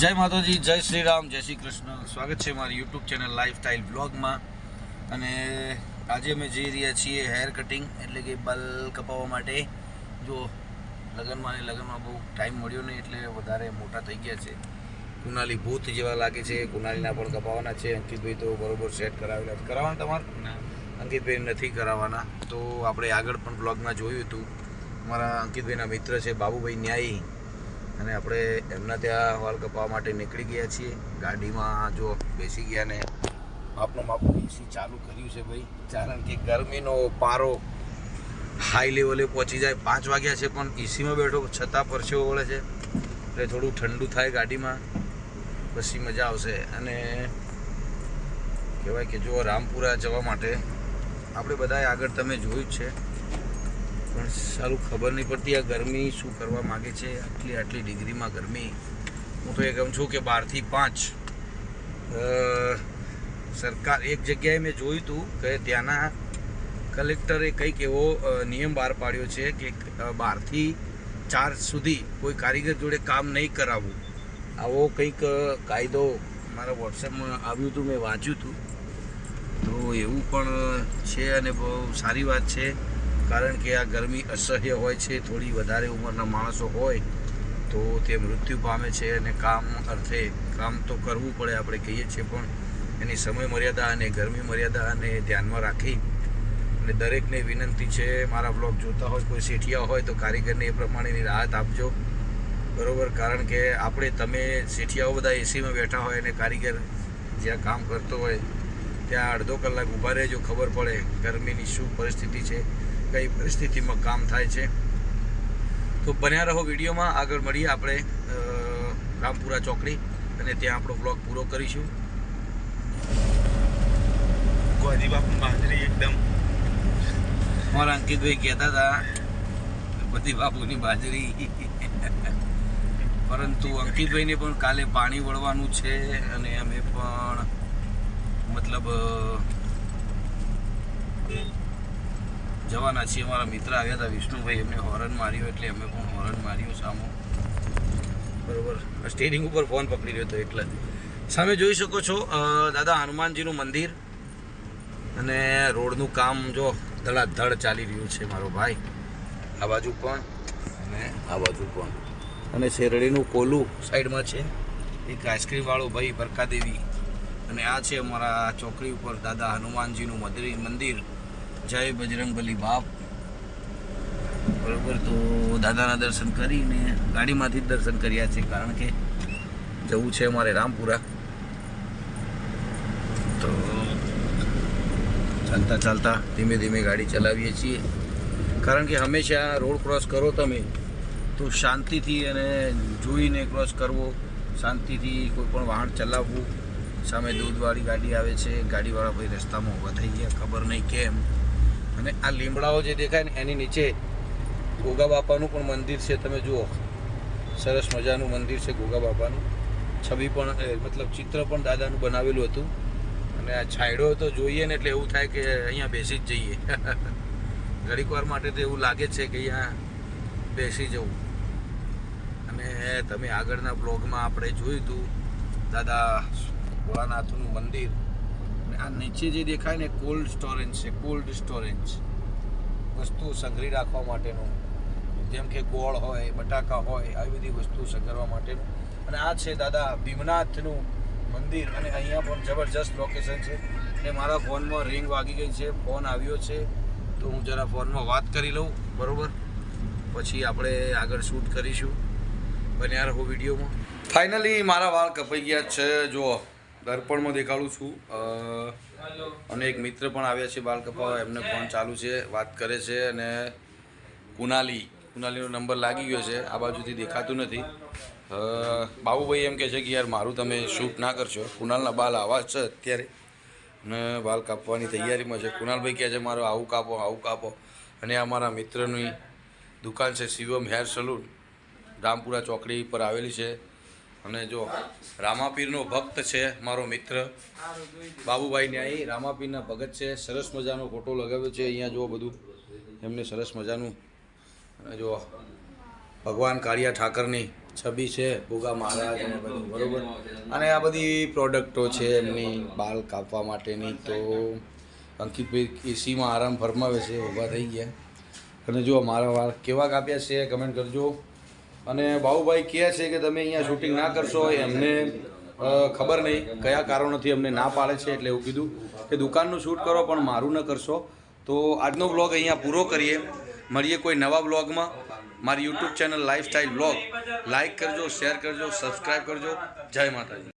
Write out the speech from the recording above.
જય માતાજી જય શ્રી રામ જય શ્રી કૃષ્ણ. સ્વાગત છે મારી યુટ્યુબ ચેનલ લાઈફસ્ટાઈલ બ્લોગમાં અને આજે અમે જઈ રહ્યા છીએ હેર કટિંગ એટલે કે બાલ કપાવવા માટે. જો લગ્નમાં ને લગ્નમાં બહુ ટાઈમ મળ્યો નહીં એટલે વધારે મોટા થઈ ગયા છે. કુનાલી ભૂત જેવા લાગે છે કુનાલીના પણ કપાવવાના છે. અંકિતભાઈ તો બરોબર સેટ કરાવેલા કરાવવાના તમારે? અંકિતભાઈ નથી કરાવવાના. તો આપણે આગળ પણ બ્લોગમાં જોયું હતું. મારા અંકિતભાઈના મિત્ર છે બાબુભાઈ ન્યાયી. અને આપણે એમના ત્યાં વાળ કપાવવા માટે નીકળી ગયા છીએ. ગાડીમાં જો બેસી ગયા ને માપનું માપનું એસી ચાલુ કર્યું છે ભાઈ. કારણ કે ગરમીનો પારો હાઈ લેવલે પહોંચી જાય. પાંચ વાગ્યા છે પણ એસીમાં બેઠો છતાં પરસેવો વળે છે. એટલે થોડું ઠંડુ થાય ગાડીમાં. પછી મજા આવશે. અને કહેવાય કે જો રામપુરા જવા માટે આપણે બધાએ આગળ તમે જોયું જ છે. પણ સારું ખબર નહીં પડતી આ ગરમી શું કરવા માગે છે. આટલી આટલી ડિગ્રીમાં ગરમી. હું તો એ કહું છું કે બારથી પાંચ. સરકાર એક જગ્યાએ મેં જોયું હતું કે ત્યાંના કલેક્ટરે કંઈક એવો નિયમ બહાર પાડ્યો છે કે બારથી ચાર સુધી કોઈ કારીગર જોડે કામ નહીં કરાવવું. આવો કંઈક કાયદો મારા વોટ્સએપમાં આવ્યું હતું, મેં વાંચ્યું હતું તો એવું પણ છે અને બહુ સારી વાત છે. કારણ કે આ ગરમી અસહ્ય હોય છે, થોડી વધારે ઉંમરના માણસો હોય, તો તે મૃત્યુ પામે છે અને કામ અર્થે કામ તો કરવું પડે આપણે કહીએ છીએ, પણ એની સમય મર્યાદા અને ગરમી મર્યાદાને ધ્યાનમાં રાખી અને દરેકને વિનંતી છે, મારા બ્લોગ જોતા હોય, કોઈ શેઠિયા હોય, તો કારીગરને એ પ્રમાણેની રાહત આપજો. બરોબર, કારણ કે આપણે, તમે શેઠિયાઓ બધા એસીમાં બેઠા હોય અને કારીગર જ્યાં કામ કરતો હોય ત્યાં અડધો કલાક ઊભા રહેજો ખબર પડે ગરમીની શું પરિસ્થિતિ છે કઈ પરિસ્થિતિમાં કામ થાય છે. તો બન્યા રહો વિડીયોમાં આગળ મળીએ આપણે રામપુરા ચોકડી અને ત્યાં આપણો બ્લોગ પૂરો કરીશું. ગોધી બાપુ બાજરી એકદમ. અમારા અંકિતભાઈ કહેતા હતા બધી બાપુની બાજરી. પરંતુ અંકિતભાઈને પણ કાલે પાણી વળવાનું છે અને અમે પણ મતલબ જવાના છીએ. અમારા મિત્ર આવ્યા હતા, વિષ્ણુભાઈ. એમને હોરન માર્યો એટલે અમે પણ હોરન માર્યું સામો. બરોબર. સ્ટેરિંગ ઉપર ફોન પકડી રહ્યો હતો એટલે. સામે જોઈ શકો છો દાદા હનુમાનજીનું મંદિર અને રોડનું કામ જો ધડાધડ ચાલી રહ્યું છે મારો ભાઈ. આ બાજુ પણ અને આ બાજુ પણ. અને શેરડીનું કોલું સાઈડમાં છે. એક આઈસ્ક્રીમવાળો ભાઈ બરકાદેવી અને આ છે અમારા ચોકડી ઉપર દાદા હનુમાનજીનું મંદિર મંદિર. જય બજરંગબલી બાપ. બરોબર, તો દાદાના દર્શન કરીને ગાડીમાંથી જ દર્શન કર્યા છે, કારણ કે જવું છે અમારે રામપુરા. તો ચાલતા ચાલતા ધીમે ધીમે ગાડી ચલાવીએ છીએ. કારણ કે હંમેશા રોડ ક્રોસ કરો તમે, તો શાંતિથી અને જોઈને ક્રોસ કરવો, શાંતિથી કોઈ પણ વાહન ચલાવવું સામે દૂધવાળી ગાડી આવે છે, ગાડીવાળા ભાઈ રસ્તામાં ઊભા થઈ ગયા, ખબર નહીં કેમ. અને આ લીમડાઓ જે દેખાય ને, એની નીચે ગોગા બાપાનું પણ મંદિર છે, તમે જુઓ. સરસ મજાનું મંદિર છે ગોગા બાપાનું. છબી પણ મતલબ ચિત્ર પણ દાદાનું બનાવેલું હતું. અને આ છાંયડો તો જોઈએ ને, એટલે એવું થાય કે અહીંયા બેસી જ જઈએ. ઘડીક વાર માટે તો એવું લાગે છે કે અહીંયા બેસી જવું. અને તમે આગળના બ્લોગમાં આપણે જોયું હતું દાદા ભોળાનાથનું મંદિર. આ નીચે જે દેખાય ને કોલ્ડ સ્ટોરેજ છે કોલ્ડ સ્ટોરેજ વસ્તુ સંઘરી રાખવા માટેનું. જેમ કે ગોળ હોય, બટાકા હોય, આવી બધી વસ્તુ સંઘરવા માટેનું. અને આ છે દાદા ભીમનાથનું મંદિર. અને અહીંયા પણ જબરજસ્ત લોકેશન છે. અને મારા ફોનમાં રિંગ વાગી ગઈ છે ફોન આવ્યો છે. તો હું જરા ફોનમાં વાત કરી લઉં, બરાબર? પછી આપણે આગળ શૂટ કરીશું. બન્યા રહો વિડીયોમાં. ફાઇનલી મારા વાળ કપાઈ ગયા છે, જુઓ. દર્પણમાં દેખાડું છું. અને એક મિત્ર પણ આવ્યા છે બાલ કપાવવા એમને ફોન ચાલુ છે વાત કરે છે અને કુનાલી કુનાલીનો નંબર લાગી ગયો છે. આ બાજુથી દેખાતું નથી. બાબુભાઈ એમ કહે છે કે યાર મારું તમે શૂટ ના કરશો. કુનાલના બાલ આવા જ છે અત્યારે. અને બાલ કાપવાની તૈયારીમાં છે. કુનાલભાઈ કહે છે મારો આવું કાપો આવું કાપો. અને આ મારા મિત્રની દુકાન છે શિવમ હેર સલૂન. રામપુરા ચોકડી પર આવેલી છે. અને જો રામાપીરનો ભક્ત છે મારો મિત્ર, બાબુભાઈ ન્યાયી, રામાપીરના ભગત છે, સરસ મજાનો ફોટો લગાવ્યો છે અહીંયા, જુઓ બધું. એમને સરસ મજાનું, અને જો ભગવાન કાળિયા ઠાકરની છબી છે, ભોગા મહારાજ અને બધું, બરોબર? અને આ બધી પ્રોડક્ટો છે એમની, બાલ કાપવા માટેની તો અંકિતભાઈ એસીમાં આરામ ફરમાવે છે, ઊભા થઈ ગયા. અને જો મારા વાળ કેવા કાપ્યા છે, કમેન્ટ કરજો. અને બાહુભાઈ કહે છે કે તમે અહીંયા શૂટિંગ ના કરશો એમને ખબર નહીં કયા કારણોથી અમને ના પાડે છે એટલે એવું કીધું કે દુકાનનું શૂટ કરો, પણ મારું ન કરશો. તો આજનો બ્લોગ અહીંયા પૂરો કરીએ. મળીએ કોઈ નવા બ્લોગમાં મારી YouTube channel lifestyle blog like કરજો શેર કરજો સબસ્ક્રાઈબ કરજો. જય માતાજી.